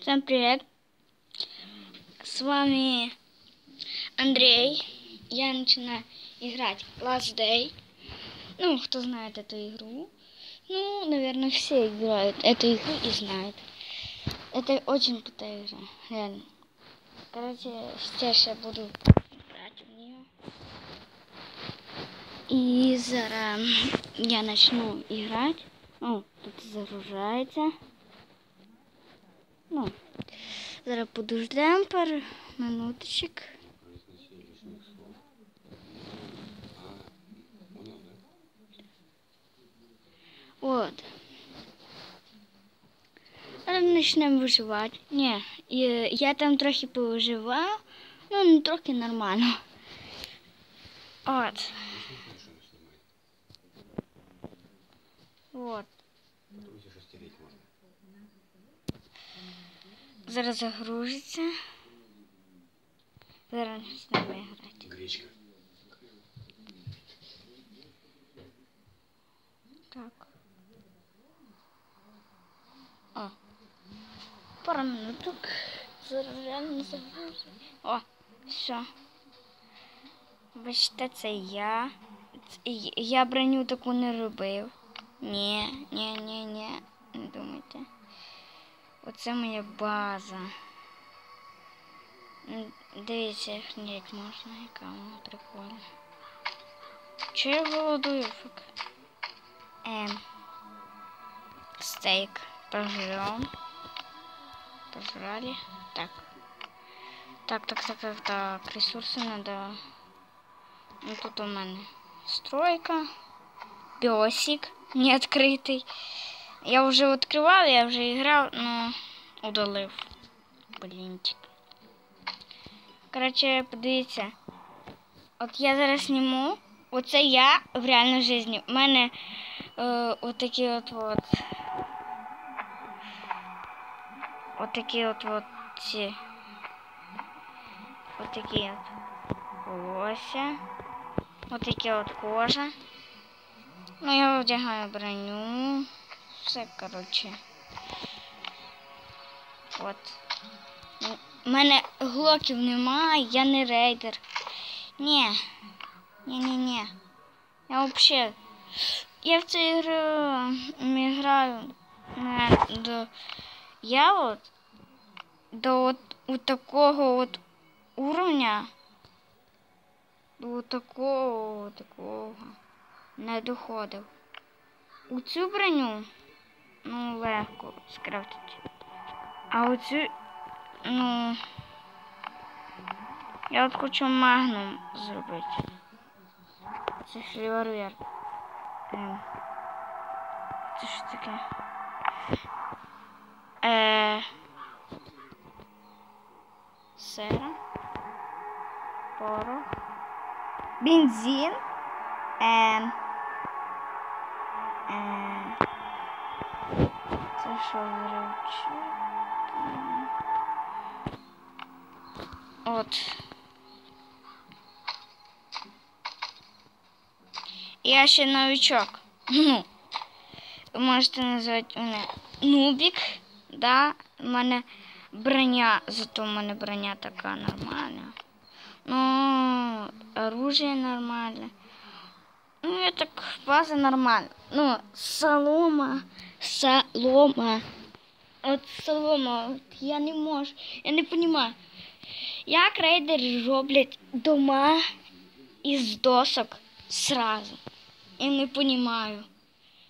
Всем привет! С вами Андрей. Я начинаю играть Last Day. Ну, кто знает эту игру. Ну, наверное, все играют эту игру и знают. Это очень крутая игра, реально. Короче, сейчас я буду играть в нее. И зараз я начну играть. Ну, тут загружается. Ну, зараз подождемо пару минуточок. От. Зараз почнемо виживати. Ні, я, там трохи повиживав, ну не трохи нормально. От. От. Друзі, що стереть можна. Зараз загрузиться. Зараз з ними грати. Гречка. Так. О. Пару минуток. Зараз реально загрузить. О, все. Бачите, це я. Я броню таку не робив. Ні, ні, ні, ні. Не думайте. Оце моя база. М, Дивіться, як ніяк можна, яка вона прикольна. Чи я голодую? Фак? Эм, стейк пожрем. Пожрали. Так. Так, так, так, так, так. Ресурсы надо. Ну тут у мене стройка. Песик не открытый. Я вже відкривав, я вже грав, но удалив. Блінчик. Короче, подивіться. От я зараз зніму. Оце я в реальній житті. У мене е, отакі от от. Отакі от от ці. Отакі от волосся. Отакі от кожа. Ну, я одягаю броню. Все, коротше. От. У мене глоків немає, я не рейдер. Ні. Ні-ні-ні. Я вообще... Я в цю ігру не граю не, до... Я от до от, у такого от уровня до такого такого не доходив. У цю броню ну легко скрафтити. А оцю, ну я от хочу магнум зробити. Це ж револьвер. Ем. Це що таке? Е... Сера. Порох. Бензин. Е... Що взривчик? От. Я ще новичок. Ну, ви можете назвати мене Нубік. Да, в мене броня, зато в мене броня така нормальна. Ну, оружие нормальне. База нормальна. Ну, солома, солома. От солома, от я не можу, я не розумію. Як рейдери роблять дома із досок сразу. Я не розумію,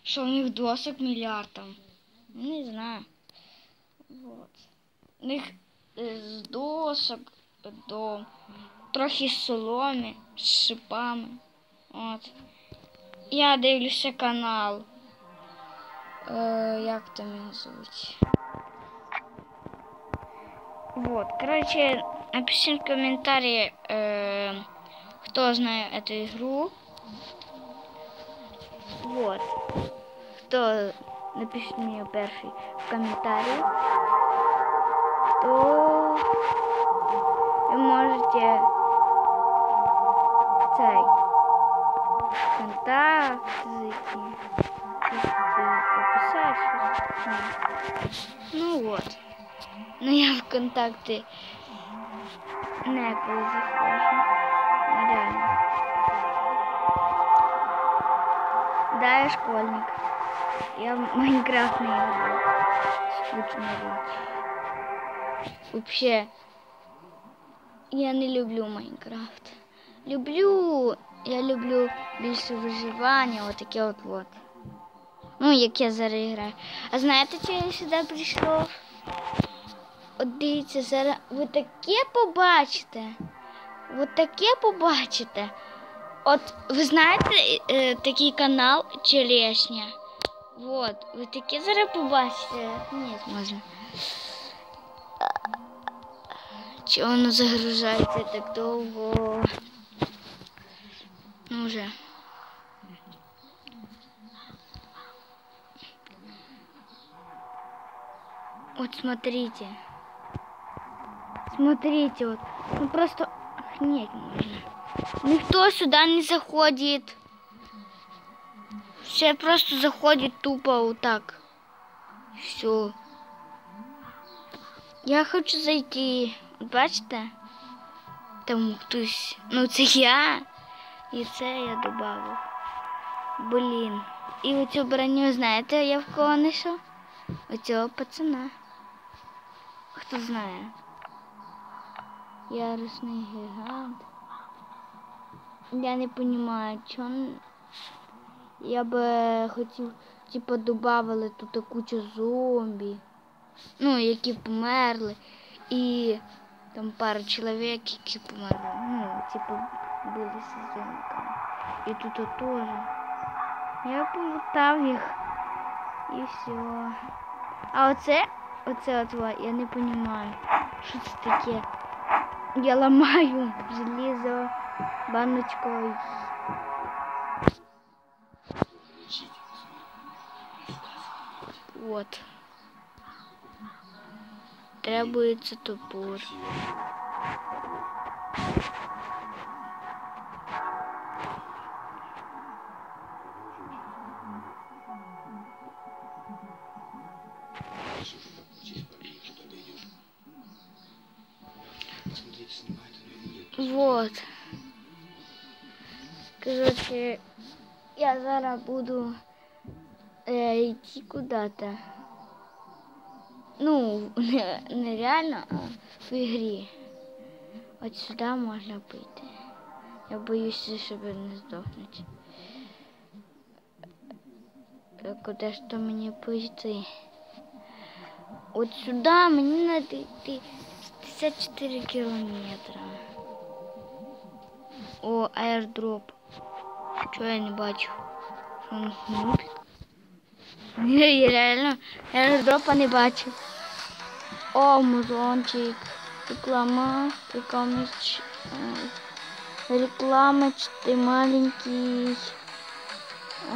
що у них досок мільярд там. Не знаю. Вот. У них з досок до трохи соломи, з шипами. От. Я дивлюся канал. Е, як там його звуть? Вот, короче, напишите в комментарии, э, кто знает эту игру. Вот. Кто напишет мне первый в комментарии, то вы можете Написать. Ну вот. Ну я в контакти не коли заходжу. Ну, реально. Да, я школьник. Я в Майнкрафт не играю. Скучно речь. Вообще, я не люблю Майнкрафт. Люблю, я люблю більше виживання, отаке от от. Ну, як я зараз граю. А знаєте, чого я сюди прийшов? От дивіться, зараз ви таке побачите. Ви таке побачите. От ви знаєте е, такий канал Черешня? Вот, ви таке зараз побачите. Ні, можна. Чого воно загружається так довго? Ну вже. Вот смотрите. Смотрите, вот. Ну просто охренеть можно. Никто сюда не заходит. Все просто заходят тупо вот так. Все. Я хочу зайти. От Бачите? Там хтось. Ну це я. І це я додав. Блін. І оцю броню, знаєте, я в кого знайшов? Оцього пацана. Хто знає? Ярусний гігант. Я не розумію, чому. Я би хотів, типу, додавали тут кучу зомбі. Ну, які померли. І там пару чоловік, які померли. Ну, типу, билися з зомбиками. І тут теж. Я полутав їх. І все. А оце, оце от, я не розумію, що це таке. Я ламаю железо баночкою. Вот. Требуется топор. Вот. Короче, я зараз буду э, идти куда-то. Ну, не, реально, а в игре. От сюди можна пойти. Я боюся, щоб не здохнути. Е, Куди ж то мені пойти? От сюди мені треба йти 64 кілометри. О, аердроп. Чого я не бачу? Ні, я реально аердропа не бачу. О, музончик. Реклама. Реклама. ч- е, Реклама, ч- ты маленький. А,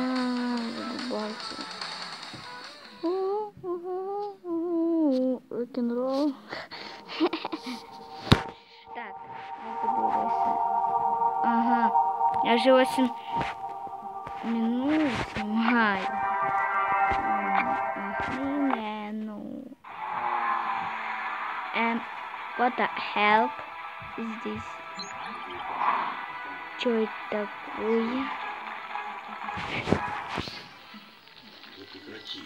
задолбался. Рок-н-ролл. Я вже 8 минут знімаю. М, Охрененно. And what the help is this? Что это такое? Ну прекрати.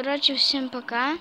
Короче, всем пока.